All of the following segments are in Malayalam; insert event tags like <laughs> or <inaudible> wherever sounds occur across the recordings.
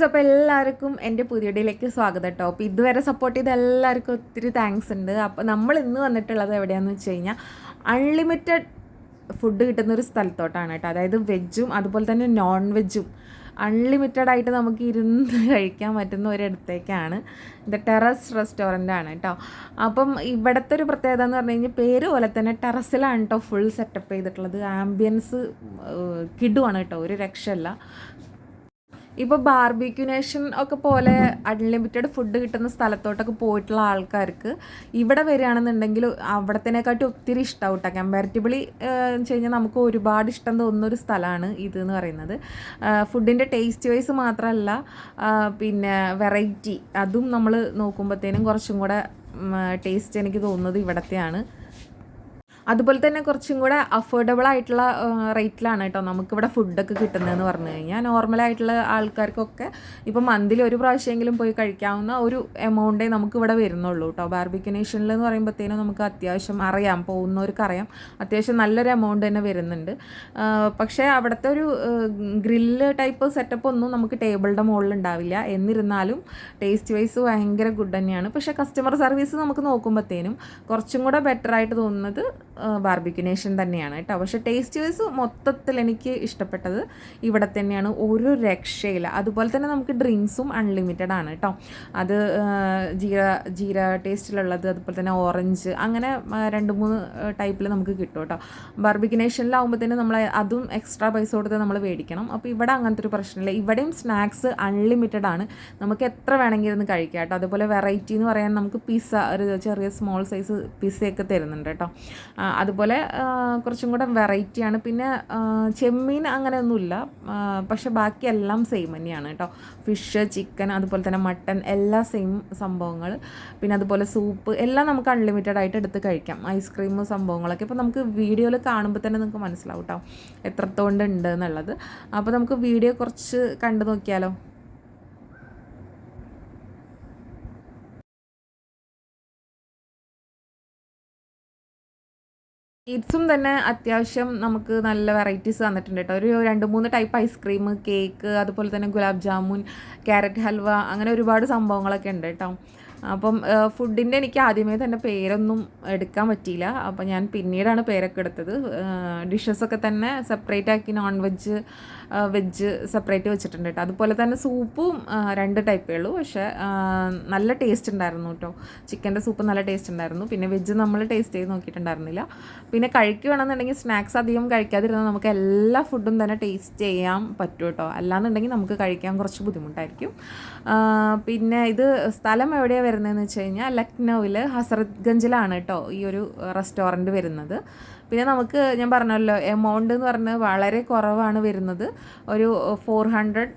ഫ്രണ്ട്സ് അപ്പോൾ എല്ലാവർക്കും എന്റെ പുതിയടിയിലേക്ക് സ്വാഗതം കേട്ടോ. അപ്പോൾ ഇതുവരെ സപ്പോർട്ട് ചെയ്ത എല്ലാവർക്കും ഒത്തിരി താങ്ക്സ് ഉണ്ട്. അപ്പോൾ നമ്മൾ ഇന്ന് വന്നിട്ടുള്ളത് എവിടെയാണെന്ന് വെച്ച് കഴിഞ്ഞാൽ അൺലിമിറ്റഡ് ഫുഡ് കിട്ടുന്ന ഒരു സ്ഥലത്തോട്ടാണ് കേട്ടോ. അതായത് വെജും അതുപോലെ തന്നെ നോൺ വെജും അൺലിമിറ്റഡ് ആയിട്ട് നമുക്ക് ഇരുന്ന് <laughs> കഴിക്കാൻ പറ്റുന്ന ഒരിടത്തേക്കാണ് ഇത് ടെറസ് റെസ്റ്റോറന്റ് ആണ് കേട്ടോ. അപ്പം ഇവിടുത്തെ ഒരു പ്രത്യേകത എന്ന് പറഞ്ഞു കഴിഞ്ഞാൽ പേര് പോലെ തന്നെ ടെറസിലാണ് കേട്ടോ ഫുൾ സെറ്റപ്പ് ചെയ്തിട്ടുള്ളത്. ആംബിയൻസ് കിടുവാണ് കേട്ടോ. ഒരു രക്ഷയില്ല. ഇപ്പോൾ ബാർബിക്യുനേഷൻ ഒക്കെ പോലെ അൺലിമിറ്റഡ് ഫുഡ് കിട്ടുന്ന സ്ഥലത്തോട്ടൊക്കെ പോയിട്ടുള്ള ആൾക്കാർക്ക് ഇവിടെ വരികയാണെന്നുണ്ടെങ്കിൽ അവിടത്തേനെക്കാട്ടി ഒത്തിരി ഇഷ്ടമാവും കേട്ടോ കമ്പാരിറ്റീവ്ലി വെച്ച് കഴിഞ്ഞാൽ നമുക്ക് ഒരുപാട് ഇഷ്ടം തോന്നുന്ന ഒരു സ്ഥലമാണ് ഇത് എന്ന് പറയുന്നത് ഫുഡിന്റെ ടേസ്റ്റ് വൈസ് മാത്രമല്ല പിന്നെ വെറൈറ്റി അതും നമ്മൾ നോക്കുമ്പോഴത്തേനും കുറച്ചും കൂടെ ടേസ്റ്റ് എനിക്ക് തോന്നുന്നത് ഇവിടത്തെയാണ്. അതുപോലെ തന്നെ കുറച്ചും കൂടെ അഫോർഡബിൾ ആയിട്ടുള്ള റേറ്റിലാണ് കേട്ടോ നമുക്കിവിടെ ഫുഡൊക്കെ കിട്ടുന്നതെന്ന് പറഞ്ഞു കഴിഞ്ഞാൽ. നോർമലായിട്ടുള്ള ആൾക്കാർക്കൊക്കെ ഇപ്പോൾ മന്തിൽ ഒരു പ്രാവശ്യമെങ്കിലും പോയി കഴിക്കാവുന്ന ഒരു എമൗണ്ടേ നമുക്കിവിടെ വരുന്നുള്ളൂ കേട്ടോ ബാർബിക്കനേഷനിൽ എന്ന് പറയുമ്പോഴത്തേനും നമുക്ക് അത്യാവശ്യം അറിയാം പോകുന്നവർക്ക് അറിയാം. അത്യാവശ്യം നല്ലൊരു എമൗണ്ട് തന്നെ വരുന്നുണ്ട്. പക്ഷേ അവിടുത്തെ ഒരു ഗ്രില്ല് ടൈപ്പ് സെറ്റപ്പ് ഒന്നും നമുക്ക് ടേബിളിന്റെ മുകളിൽ ഉണ്ടാവില്ല എന്നിരുന്നാലും ടേസ്റ്റ് വൈസ് ഭയങ്കര ഗുഡ് തന്നെയാണ്. പക്ഷേ കസ്റ്റമർ സർവീസ് നമുക്ക് നോക്കുമ്പോഴത്തേനും കുറച്ചും കൂടെ ബെറ്റർ ആയിട്ട് തോന്നുന്നത് ബാർബിക്യുനേഷൻ തന്നെയാണ് കേട്ടോ. പക്ഷേ ടേസ്റ്റ് വൈസ് മൊത്തത്തിൽ എനിക്ക് ഇഷ്ടപ്പെട്ടത് ഇവിടെ തന്നെയാണ്. ഒരു രക്ഷയില്ല. അതുപോലെ തന്നെ നമുക്ക് ഡ്രിങ്ക്സും അൺലിമിറ്റഡ് ആണ് കേട്ടോ. അത് ജീര ജീര ടേസ്റ്റിലുള്ളത് അതുപോലെ തന്നെ ഓറഞ്ച് അങ്ങനെ രണ്ട് മൂന്ന് ടൈപ്പിൽ നമുക്ക് കിട്ടും കേട്ടോ. ബാർബിക്യുനേഷനിലാവുമ്പോൾ തന്നെ നമ്മൾ അതും എക്സ്ട്രാ പൈസ കൊടുത്ത് നമ്മൾ മേടിക്കണം. അപ്പോൾ ഇവിടെ അങ്ങനത്തെ ഒരു പ്രശ്നമില്ല ഇവിടെയും സ്നാക്സ് അൺലിമിറ്റഡ് ആണ്. നമുക്ക് എത്ര വേണമെങ്കിൽ ഇരുന്ന് കഴിക്കാം കേട്ടോ. അതുപോലെ വെറൈറ്റി എന്ന് പറയാൻ നമുക്ക് പിസ്സ ഒരു ചെറിയ സ്മോൾ സൈസ് പിസ്സയൊക്കെ തരുന്നുണ്ട് കേട്ടോ. അതുപോലെ കുറച്ചും കൂടെ വെറൈറ്റിയാണ് പിന്നെ ചെമ്മീൻ അങ്ങനെയൊന്നുമില്ല. പക്ഷെ ബാക്കി എല്ലാം സെയിം തന്നെയാണ് കേട്ടോ. ഫിഷ് ചിക്കൻ അതുപോലെ തന്നെ മട്ടൻ എല്ലാ സെയിം സംഭവങ്ങൾ. പിന്നെ അതുപോലെ സൂപ്പ് എല്ലാം നമുക്ക് അൺലിമിറ്റഡ് ആയിട്ട് എടുത്ത് കഴിക്കാം. ഐസ്ക്രീം സംഭവങ്ങളൊക്കെ. ഇപ്പോൾ നമുക്ക് വീഡിയോയിൽ കാണുമ്പോൾ തന്നെ നിങ്ങൾക്ക് മനസ്സിലാവും കേട്ടോ എത്രത്തോണ്ട് ഉണ്ട് എന്നുള്ളത്. അപ്പോൾ നമുക്ക് വീഡിയോ കുറച്ച് കണ്ടു നോക്കിയാലോ? സ്വീറ്റ്സും തന്നെ അത്യാവശ്യം നമുക്ക് നല്ല വെറൈറ്റീസ് തന്നിട്ടുണ്ട് കേട്ടോ. ഒരു രണ്ട് മൂന്ന് ടൈപ്പ് ഐസ്ക്രീം കേക്ക് അതുപോലെ തന്നെ ഗുലാബ് ജാമുൻ ക്യാരറ്റ് ഹൽവ അങ്ങനെ ഒരുപാട് സംഭവങ്ങളൊക്കെ ഉണ്ട് കേട്ടോ. അപ്പം ഫുഡിന്റെ എനിക്ക് ആദ്യമേ തന്നെ പേരൊന്നും എടുക്കാൻ പറ്റിയില്ല. അപ്പം ഞാൻ പിന്നീടാണ് പേരൊക്കെ എടുത്തത്. ഡിഷസൊക്കെ തന്നെ സെപ്പറേറ്റ് ആക്കി നോൺ വെജ് വെജ് സെപ്പറേറ്റ് വെച്ചിട്ടുണ്ട് കേട്ടോ. അതുപോലെ തന്നെ സൂപ്പും രണ്ട് ടൈപ്പേ ഉള്ളൂ. പക്ഷേ നല്ല ടേസ്റ്റ് ഉണ്ടായിരുന്നു കേട്ടോ. ചിക്കന്റെ സൂപ്പ് നല്ല ടേസ്റ്റ് ഉണ്ടായിരുന്നു. പിന്നെ വെജ് നമ്മൾ ടേസ്റ്റ് ചെയ്ത് നോക്കിയിട്ടുണ്ടായിരുന്നില്ല. പിന്നെ കഴിക്കുകയാണെന്നുണ്ടെങ്കിൽ സ്നാക്സ് അധികം കഴിക്കാതിരുന്നാൽ നമുക്ക് എല്ലാ ഫുഡും തന്നെ ടേസ്റ്റ് ചെയ്യാൻ പറ്റും കേട്ടോ. അല്ലാന്നുണ്ടെങ്കിൽ നമുക്ക് കഴിക്കാൻ കുറച്ച് ബുദ്ധിമുട്ടായിരിക്കും. പിന്നെ ഇത് സ്ഥലം എവിടെയാണ് വരുന്നതെന്ന് വെച്ച് കഴിഞ്ഞാൽ ലക്നൗവിൽ ഹസരത്ഗഞ്ചിലാണ് കേട്ടോ ഈ ഒരു റെസ്റ്റോറന്റ് വരുന്നത്. പിന്നെ നമുക്ക് ഞാൻ പറഞ്ഞല്ലോ എമൗണ്ട് എന്ന് പറഞ്ഞാൽ വളരെ കുറവാണ് വരുന്നത്. ഒരു ഫോർ ഹൺഡ്രഡ്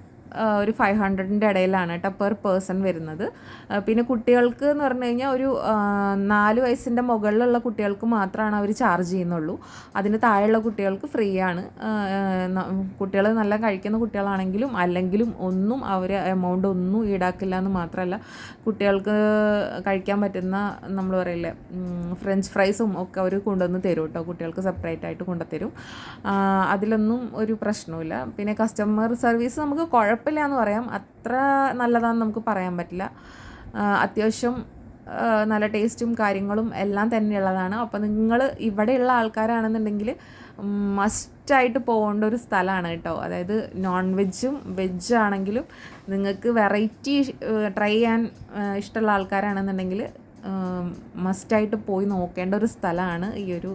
ഒരു ഫൈവ് ഹൺഡ്രഡിന്റെ ഇടയിലാണ് കേട്ടോ പെർ പേഴ്സൺ വരുന്നത്. പിന്നെ കുട്ടികൾക്ക് എന്ന് പറഞ്ഞു കഴിഞ്ഞാൽ ഒരു നാല് വയസ്സിന്റെ മുകളിലുള്ള കുട്ടികൾക്ക് മാത്രമാണ് അവർ ചാർജ് ചെയ്യുന്നുള്ളൂ. അതിന് താഴെയുള്ള കുട്ടികൾക്ക് ഫ്രീ ആണ്. കുട്ടികൾ നല്ല കഴിക്കുന്ന കുട്ടികളാണെങ്കിലും അല്ലെങ്കിലും ഒന്നും അവർ എമൗണ്ട് ഒന്നും ഈടാക്കില്ല എന്ന് മാത്രമല്ല കുട്ടികൾക്ക് കഴിക്കാൻ പറ്റുന്ന നമ്മൾ പറയില്ലേ ഫ്രഞ്ച് ഫ്രൈസും ഒക്കെ അവർ കൊണ്ടുവന്ന് തരും കേട്ടോ കുട്ടികൾക്ക് സെപ്പറേറ്റ് ആയിട്ട് കൊണ്ടുത്തരും അതിലൊന്നും ഒരു പ്രശ്നമില്ല പിന്നെ കസ്റ്റമർ സർവീസ് നമുക്ക് കുഴപ്പം കുഴപ്പമില്ല എന്ന് പറയാം. അത്ര നല്ലതാണെന്ന് നമുക്ക് പറയാൻ പറ്റില്ല. അത്യാവശ്യം നല്ല ടേസ്റ്റും കാര്യങ്ങളും എല്ലാം തന്നെയുള്ളതാണ്. അപ്പോൾ നിങ്ങൾ ഇവിടെയുള്ള ആൾക്കാരാണെന്നുണ്ടെങ്കിൽ മസ്റ്റായിട്ട് പോകേണ്ട ഒരു സ്ഥലമാണ് കേട്ടോ. അതായത് നോൺ വെജും വെജ് ആണെങ്കിലും നിങ്ങൾക്ക് വെറൈറ്റി ട്രൈ ചെയ്യാൻ ഇഷ്ടമുള്ള ആൾക്കാരാണെന്നുണ്ടെങ്കിൽ മസ്റ്റായിട്ട് പോയി നോക്കേണ്ട ഒരു സ്ഥലമാണ് ഈ ഒരു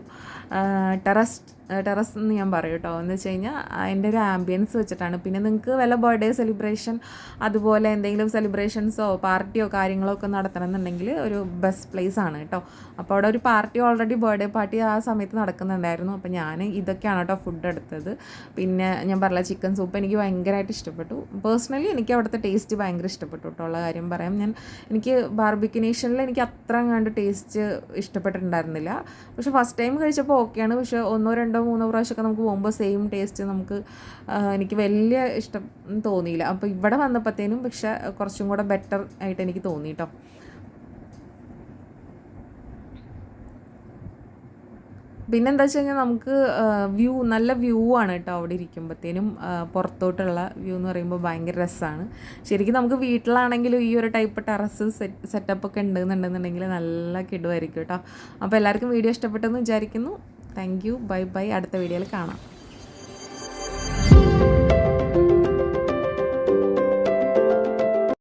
ടെറസ് ടെറസ് എന്ന് ഞാൻ പറയും കേട്ടോ. എന്ന് വെച്ച് കഴിഞ്ഞാൽ അതിന്റെ ഒരു ആംബിയൻസ് വെച്ചിട്ടാണ്. പിന്നെ നിങ്ങൾക്ക് വല്ല ബർത്ത്ഡേ സെലിബ്രേഷൻ അതുപോലെ എന്തെങ്കിലും സെലിബ്രേഷൻസോ പാർട്ടിയോ കാര്യങ്ങളോ ഒക്കെ നടത്തണമെന്നുണ്ടെങ്കിൽ ഒരു ബെസ്റ്റ് പ്ലേസ് ആണ് കേട്ടോ. അപ്പോൾ അവിടെ ഒരു പാർട്ടി ഓൾറെഡി ബർത്ത്ഡേ പാർട്ടി ആ സമയത്ത് നടക്കുന്നുണ്ടായിരുന്നു. അപ്പോൾ ഞാൻ ഇതൊക്കെയാണ് കേട്ടോ ഫുഡ് എടുത്തത്. പിന്നെ ഞാൻ പറഞ്ഞ ചിക്കൻ സൂപ്പ് എനിക്ക് ഭയങ്കരമായിട്ട് ഇഷ്ടപ്പെട്ടു. പേഴ്സണലി എനിക്ക് അവിടുത്തെ ടേസ്റ്റ് ഭയങ്കര ഇഷ്ടപ്പെട്ടു കേട്ടോ. ഉള്ള കാര്യം പറയാം. ഞാൻ എനിക്ക് ബാർബിക്കിനേഷനിൽ എനിക്ക് അത്ര കണ്ട് ടേസ്റ്റ് ഇഷ്ടപ്പെട്ടിട്ടുണ്ടായിരുന്നില്ല. പക്ഷേ ഫസ്റ്റ് ടൈം കഴിച്ചപ്പോൾ ഓക്കെയാണ് പക്ഷേ ഒന്നോ രണ്ടോ രണ്ടോ മൂന്നോ പ്രാവശ്യമൊക്കെ നമുക്ക് പോകുമ്പോൾ സെയിം ടേസ്റ്റ് നമുക്ക് എനിക്ക് വലിയ ഇഷ്ടം തോന്നിയില്ല. അപ്പോൾ ഇവിടെ വന്നപ്പോഴത്തേനും പക്ഷേ കുറച്ചും കൂടെ ബെറ്റർ ആയിട്ട് എനിക്ക് തോന്നി കേട്ടോ പിന്നെന്താ വെച്ച് കഴിഞ്ഞാൽ നമുക്ക് വ്യൂ നല്ല വ്യൂ ആണ് കേട്ടോ അവിടെ ഇരിക്കുമ്പോഴത്തേനും പുറത്തോട്ടുള്ള വ്യൂ എന്ന് പറയുമ്പോൾ ഭയങ്കര രസമാണ് ശരിക്കും നമുക്ക് വീട്ടിലാണെങ്കിലും ഈ ഒരു ടൈപ്പ് ടെറസ് സെറ്റ് സെറ്റപ്പ് ഒക്കെ ഉണ്ടെന്നുണ്ടെന്നുണ്ടെങ്കിൽ നല്ല കിടുവായിരിക്കും കേട്ടോ അപ്പോൾ എല്ലാവർക്കും വീഡിയോ ഇഷ്ടപ്പെട്ടെന്ന് വിചാരിക്കുന്നു. Thank you. Bye bye. അടുത്ത വീഡിയോയിൽ കാണാം.